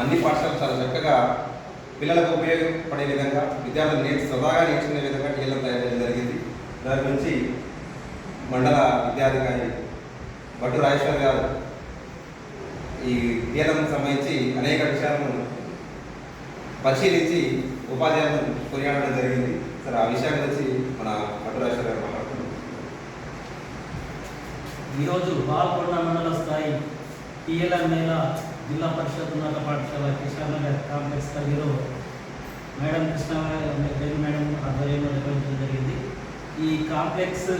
అన్ని పాఠశాలలు చాలా చక్కగా పిల్లలకు ఉపయోగపడే విధంగా విద్యార్థులు నేర్చు సదాగా నేర్చుకునే విధంగా టీఎల్ఎం తయారు చేయడం జరిగింది. దాని గురించి మండల విద్యాధికారి భట్టు రాజేశ్వర్ గారు ఈ టీఎల్ఎం సంబంధించి అనేక విషయాలను పరిశీలించి ఉపాధ్యాయులను కొనియాడడం జరిగింది. సరే ఆ విషయాన్ని గురించి మన భట్టు రాజేశ్వర్ గారు మాట్లాడుతున్నారు ఈరోజు బాల్కొండ మండల స్థాయి టీఎల్ఎం మేళ జిల్లా పరిషత్ ఉన్నత పాఠశాల కృష్ణానగర్ కాంప్లెక్స్ కలిగిలో మేడం కృష్ణ మేడం ఆధ్వర్యంలో నిర్వహించడం జరిగింది. ఈ కాంప్లెక్స్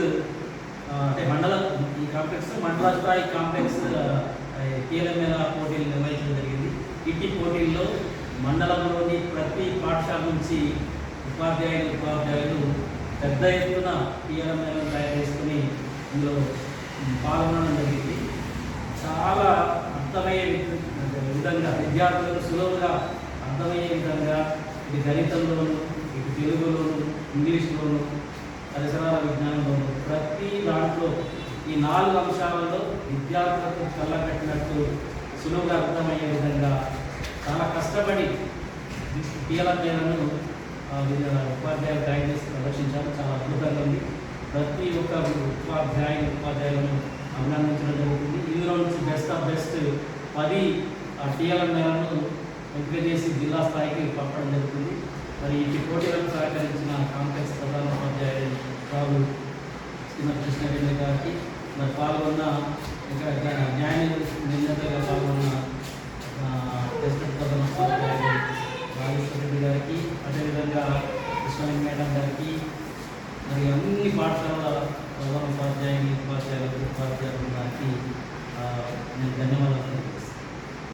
అంటే మండల ఈ కాంప్లెక్స్ మండల స్థాయి కాంప్లెక్స్ కీలమేళ పోటీలు నిర్వహించడం జరిగింది. ఇట్టి పోటీల్లో మండలంలోని ప్రతి పాఠశాల నుంచి ఉపాధ్యాయులు ఉపాధ్యాయులు పెద్ద ఎత్తున టీఎల్ఎం తయారు చేసుకుని ఇందులో పాల్గొనడం జరిగింది. చాలా అర్థమయ్యే విధంగా విద్యార్థులకు సులువుగా అర్థమయ్యే విధంగా ఇది గణితంలోను ఇది తెలుగులోను ఇంగ్లీష్లోను పరిసరాల విజ్ఞానంలోను ప్రతి దాంట్లో ఈ నాలుగు అంశాలలో విద్యార్థులకు కళ్ళకట్టినట్టు సులువుగా అర్థమయ్యే విధంగా చాలా కష్టపడి కీలకలను ఉపాధ్యాయులు గైడెన్స్ ప్రదర్శించారు. చాలా అద్భుతంగా ఉంది. ప్రతి ఒక్క ఉపాధ్యాయులు ఉపాధ్యాయులను అభినందించడం జరుగుతుంది. ఇందులో నుంచి బెస్ట్ ఆఫ్ బెస్ట్ పది టీఎల్ఎం మేళను ఎంపిక చేసి జిల్లా స్థాయికి పంపడం జరుగుతుంది. మరి ఈ పోటీలకు సహకరించిన కాంగ్రెస్ ప్రధాన ఉపాధ్యాయుడు రాహుల్ శ్రీమతి కృష్ణారెడ్డి గారికి మరి పాల్గొన్న ఇక్కడ న్యాయ నిర్ణేతగా పాల్గొన్న ప్రెసిడెంట్ ప్రధాన ఉపాధ్యాయుడు రాజేశ్వర రెడ్డి గారికి అదేవిధంగా కృష్ణారెడ్డి మేడం గారికి మరి అన్ని పాఠశాలల ప్రధాన ఉపాధ్యాయుని ఉపాధ్యాయులకు ఉపాధ్యాయులు గారికి నేను ధన్యవాదాలు